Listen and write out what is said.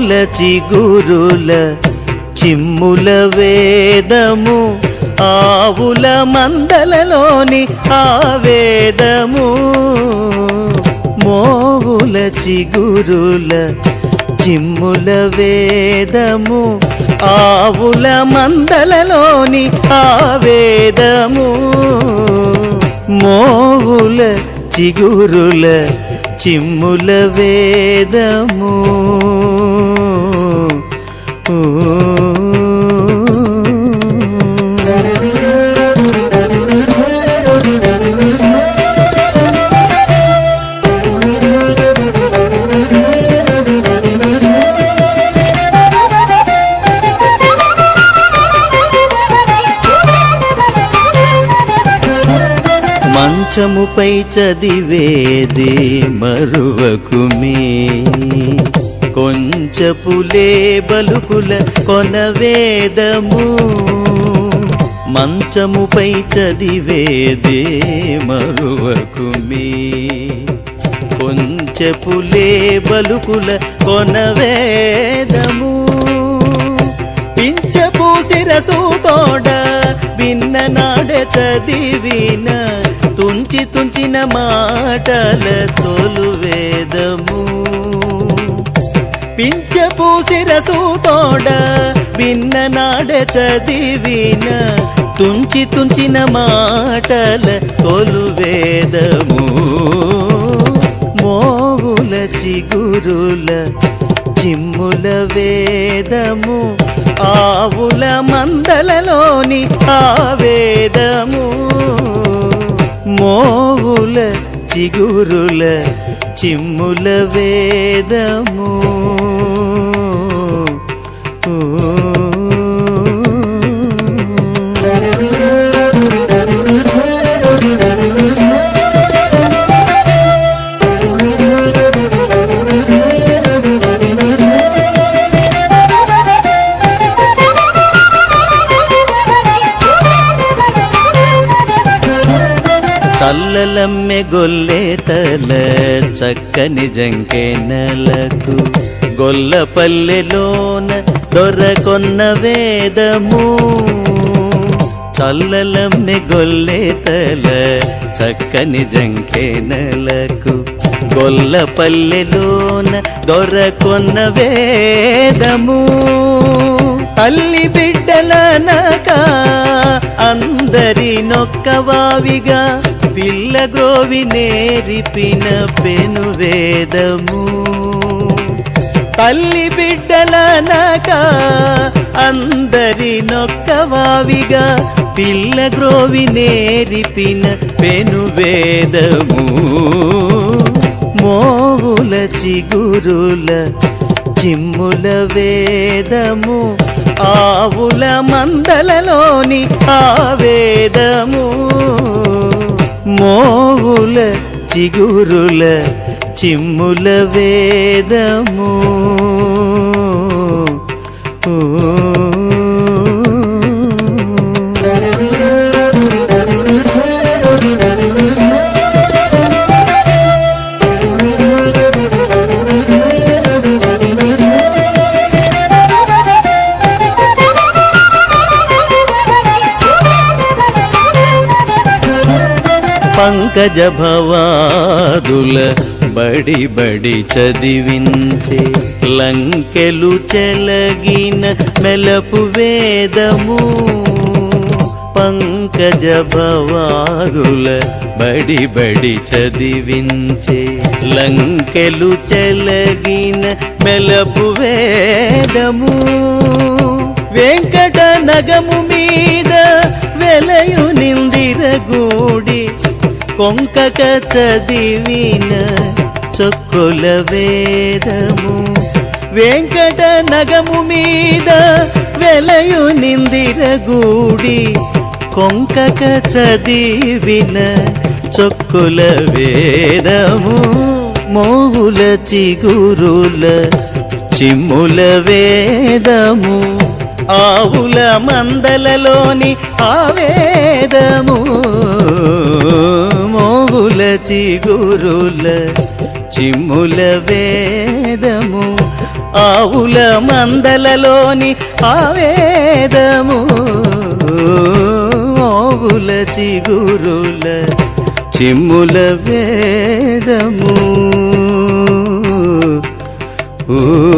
గురుల చిగురుల చిమ్ముల వేదము ఆవుల మందలలోని ఆవేదము వేదము. మోవుల చిగురుల చిమ్ముల వేదము ఆవుల మందలలోని ఆవేదము వేదము. మోవుల చిగురుల చిమ్ముల వేదము. ఓ మంచముపై చదివేది మరువకుమే. కొంచెపులే బలుకుల కొనవేదము. మంచముపై చదివేదే మరువకుమే. కొంచెపులే బలుకుల కొనవేదము. పింఛపు శిరసు తోడ విన్న నాడే చదివిన తుంచి తుంచిన మాటల తొలు వేదము. పింఛపు శిరసు తోడ విన్న నాడే చదివిన తుంచి తుంచిన మాటల తొలు వేదము. మోగుల చిగురుల చిమ్ముల వేదము. ఆవుల మందలలోని ఆ వేదము. మోవుల చిగురుల చిమ్ముల వేదము. చల్లలమ్మె గొల్లే తల చక్కని జంకెనలకు గొల్ల పల్లెలోన దొరకొన్న వేదము. చల్లలమ్మె గొల్లే తల చక్కని జంకెనలకు గొల్ల పల్లెలోన దొరకొన్న వేదము. తల్లి బిడ్డలనక అందరి నొక్కవావిగా విల్లగోవి నేరిపిన పెను వేదము. తల్లి బిడ్డలనక అందరి నొక్కవావిగా పిల్లగ్రోవి నేరిపిన పెను వేదము. మోవుల చిగురుల చిమ్ముల వేదము. ఆవుల మందలలోని ఆ వేదము మోగుల చిగురుల చిమ్ముల వేదము. పంకజ భవాదుల బడి బడి చదివించే లంకెలు చెలగిన మెలపు వేదము. పంకజ భవాదుల బడి బడి చదివించే లంకెలు చెలగిన మెలపు వేదము. వెంకట నగము మీద వెలయు నిందిరగూడి కొంకక చదివిన చొక్కుల వేదము. వెంకట నగము మీద వెలయు నిందిరగూడి కొంకక చదివిన చొక్కుల వేదము. మోగుల చిగురుల చిమ్ముల వేదము. ఆవుల మందలలోని ఆవేదము. చిగురుల చిమ్ముల వేదము ఆవుల మందలలోని ఆవేదము. ఆవుల చిగురుల చిమ్ముల వేదము. ఊ